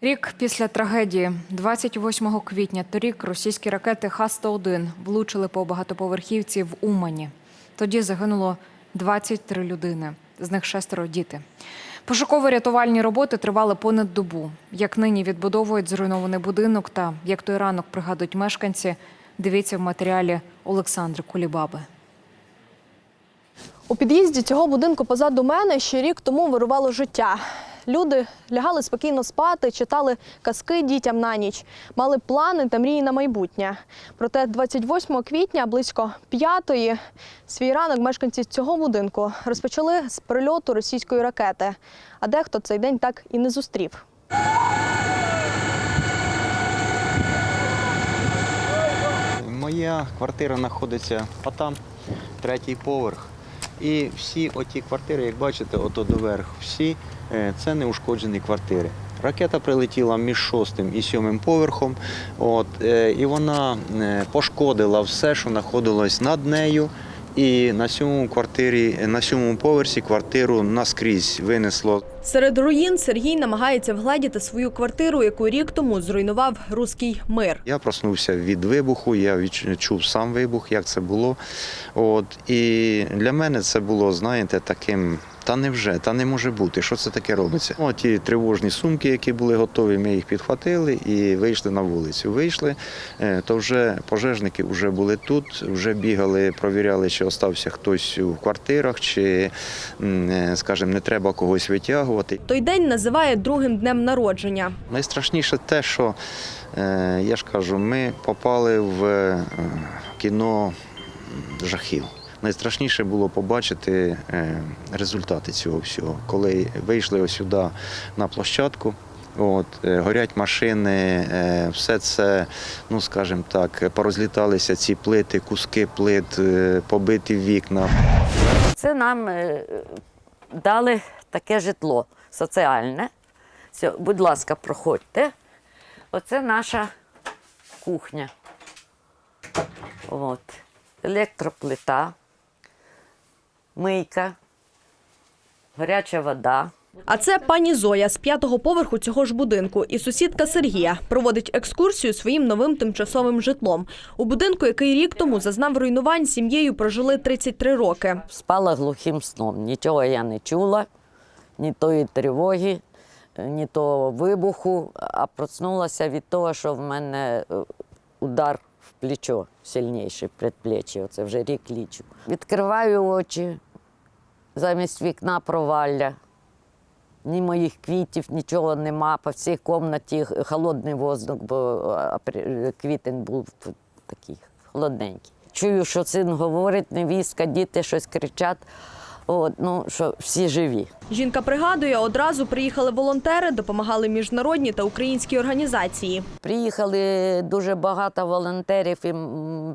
Рік після трагедії, 28 квітня, торік російські ракети Х-101 влучили по багатоповерхівці в Умані. Тоді загинуло 23 людини, з них шестеро діти. Пошуково-рятувальні роботи тривали понад добу. Як нині відбудовують зруйнований будинок та як той ранок пригадують мешканці, дивіться в матеріалі Олександри Кулібаби. У під'їзді цього будинку позаду мене ще рік тому вирувало життя. Люди лягали спокійно спати, читали казки дітям на ніч, мали плани та мрії на майбутнє. Проте 28 квітня, близько п'ятої, свій ранок мешканці цього будинку розпочали з прильоту російської ракети. А дехто цей день так і не зустрів. Моя квартира знаходиться отам, третій поверх. І всі оті квартири, як бачите, ото доверху, всі е, це неушкоджені квартири. Ракета прилетіла між шостим і сьомим поверхом, от, е, і вона е, пошкодила все, що знаходилось над нею. І на сьомому квартирі, на сьомому поверсі квартиру наскрізь винесло. Серед руїн Сергій намагається вгледіти свою квартиру, яку рік тому зруйнував руський мир. Я проснувся від вибуху, я відчув сам вибух, як це було. От, і для мене це було, знаєте, таким. Та невже, та не може бути. Що це таке робиться? О, ті тривожні сумки, які були готові, ми їх підхватили і вийшли на вулицю. Вийшли, е, то вже пожежники вже були тут, вже бігали, провіряли, чи остався хтось у квартирах, чи, е, скажімо, не треба когось витягувати. Той день називає другим днем народження. Найстрашніше те, що е, я ж кажу, ми попали в кіно жахів. Найстрашніше було побачити е, результати цього всього. Коли вийшли сюди на площадку, от, е, горять машини, е, все це, ну скажімо так, порозліталися ці плити, куски плит, побиті вікна. Це нам дали таке житло соціальне. Все, будь ласка, проходьте. Оце наша кухня. От. Електроплита, мийка, гаряча вода. А це пані Зоя з п'ятого поверху цього ж будинку і сусідка Сергія проводить екскурсію своїм новим тимчасовим житлом. У будинку, який рік тому зазнав руйнувань, сім'єю прожили 33 роки. Спала глухим сном. Нічого я не чула, ні тої тривоги, ні того вибуху, а проснулася від того, що в мене е, удар в плечо сильніший, предплечье. Оце вже рік лічу. Відкриваю очі, замість вікна провалля. Ні моїх квітів, нічого нема. По всій кімнаті холодний воздух, бо квітень був такий холодненький. Чую, що син говорить, невістка, діти щось кричать. От, ну, що всі живі. Жінка пригадує, одразу приїхали волонтери, допомагали міжнародні та українські організації. Приїхали дуже багато волонтерів і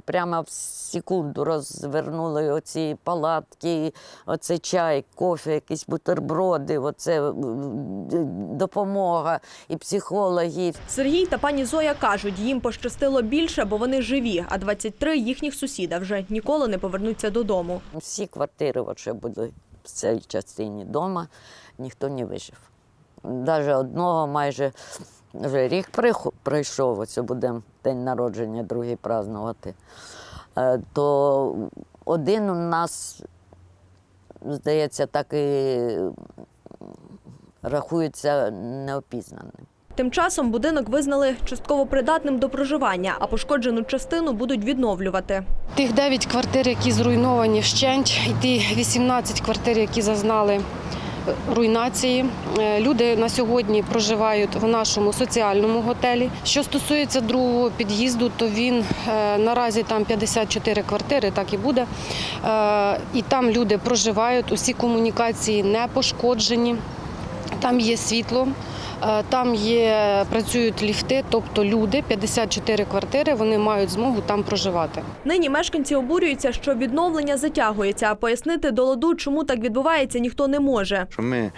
прямо в секунду розвернули оці палатки, оце чай, кофе, якісь бутерброди, оце допомога і психологів. Сергій та пані Зоя кажуть, їм пощастило більше, бо вони живі, а 23 їхніх сусіда вже ніколи не повернуться додому. Всі квартири, що були в цій частині дому, ніхто не вижив. Навіть одного майже вже рік прийшов, ось будемо день народження, другий празднувати. Е, То один у нас, здається, так і рахується неопізнаним. Тим часом будинок визнали частково придатним до проживання, а пошкоджену частину будуть відновлювати. Тих 9 квартир, які зруйновані вщент, і ті 18 квартир, які зазнали руйнації. Е, Люди на сьогодні проживають в нашому соціальному готелі. Що стосується другого під'їзду, то він е, наразі там 54 квартири, так і буде. Е, І там люди проживають, усі комунікації не пошкоджені. Там є світло, там є працюють ліфти, тобто люди, 54 квартири, вони мають змогу там проживати. Нині мешканці обурюються, що відновлення затягується, а пояснити до ладу, чому так відбувається, ніхто не може. Ми,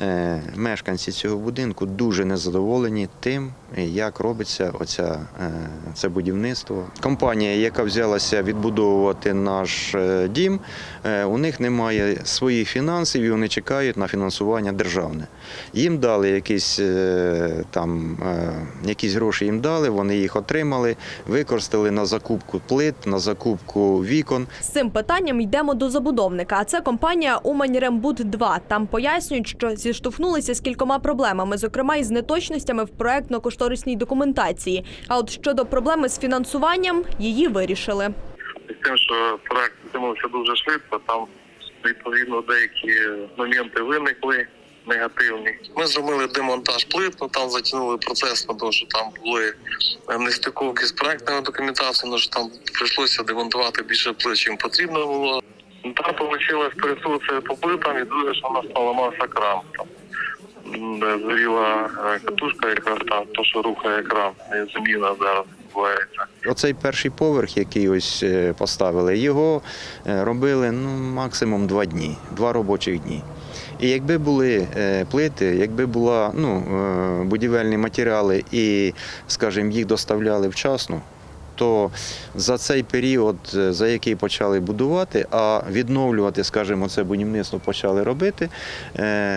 е, мешканці цього будинку, дуже незадоволені тим, як робиться оця, е, це будівництво. Компанія, яка взялася відбудовувати наш е, дім, е, у них немає своїх фінансів і вони чекають на фінансування державне. Їм дали якийсь е, там е, якісь гроші їм дали, вони їх отримали, використали на закупку плит, на закупку вікон. З цим питанням йдемо до забудовника. А це компанія Умань-Рембуд 2 Там пояснюють, що зіштовхнулися з кількома проблемами, зокрема із неточностями в проектно-кошторисній документації. А от щодо проблеми з фінансуванням, її вирішили. з тим, що проект затягнувся дуже швидко, там відповідно деякі моменти виникли негативні. Ми зробили демонтаж плит, ну там затягнули процес, ну, тому що там були е, нестиковки з проектною документацією, ну, що там прийшлося демонтувати більше плит, чим потрібно було. Там вийшло пересунутися по плитам і дуже, що нас поламався кран. Там де згоріла е, катушка, якраз там, то, що рухає кран, і заміна зараз. Оцей перший поверх, який ось е, поставили, його е, робили ну, максимум два дні, два робочих дні. І якби були е, плити, якби була ну, е, будівельні матеріали і, скажімо, їх доставляли вчасно, то за цей період, е, за який почали будувати, а відновлювати, скажімо, це будівництво почали робити,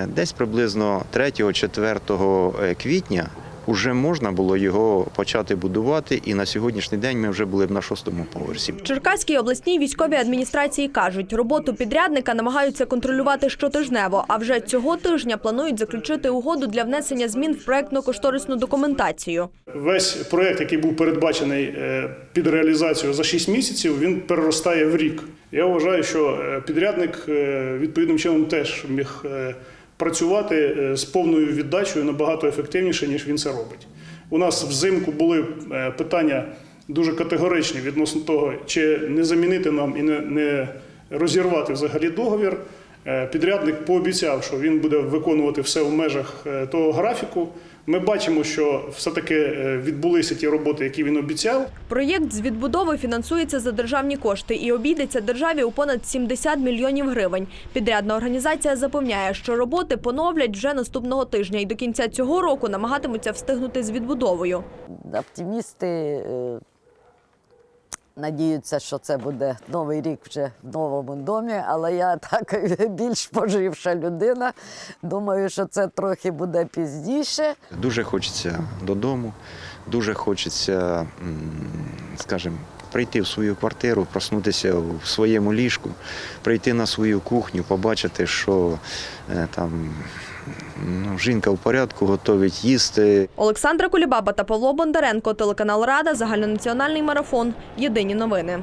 десь приблизно 3-4 е, квітня вже можна було його почати будувати, і на сьогоднішній день ми вже були б на шостому поверсі. В Черкаській обласній військовій адміністрації кажуть, роботу підрядника намагаються контролювати щотижнево. А вже цього тижня планують заключити угоду для внесення змін в проектно-кошторисну документацію. Весь проект, який був передбачений е, під реалізацію за 6 місяців, він переростає в рік. Я вважаю, що е, підрядник е, відповідним чином теж міг працювати е, з повною віддачею набагато ефективніше, ніж він це робить. У нас взимку були е, питання дуже категоричні відносно того, чи не замінити нам і не, розірвати взагалі договір. Е, Підрядник пообіцяв, що він буде виконувати все в межах того графіку. Ми бачимо, що все-таки е, відбулися ті роботи, які він обіцяв. Проєкт з відбудови фінансується за державні кошти і обійдеться державі у понад 70 мільйонів гривень. Підрядна організація запевняє, що роботи поновлять вже наступного тижня і до кінця цього року намагатимуться встигнути з відбудовою. Оптимісти е, надіються, що це буде новий рік вже в новому домі, але я так більш поживша людина. Думаю, що це трохи буде пізніше. Дуже хочеться додому, дуже хочеться, скажімо, прийти в свою квартиру, проснутися в своєму ліжку, прийти на свою кухню, побачити, що е, там ну, жінка в порядку, готовить їсти. Олександра Кулібаба та Павло Бондаренко, телеканал Рада, загальнонаціональний марафон. Єдині новини.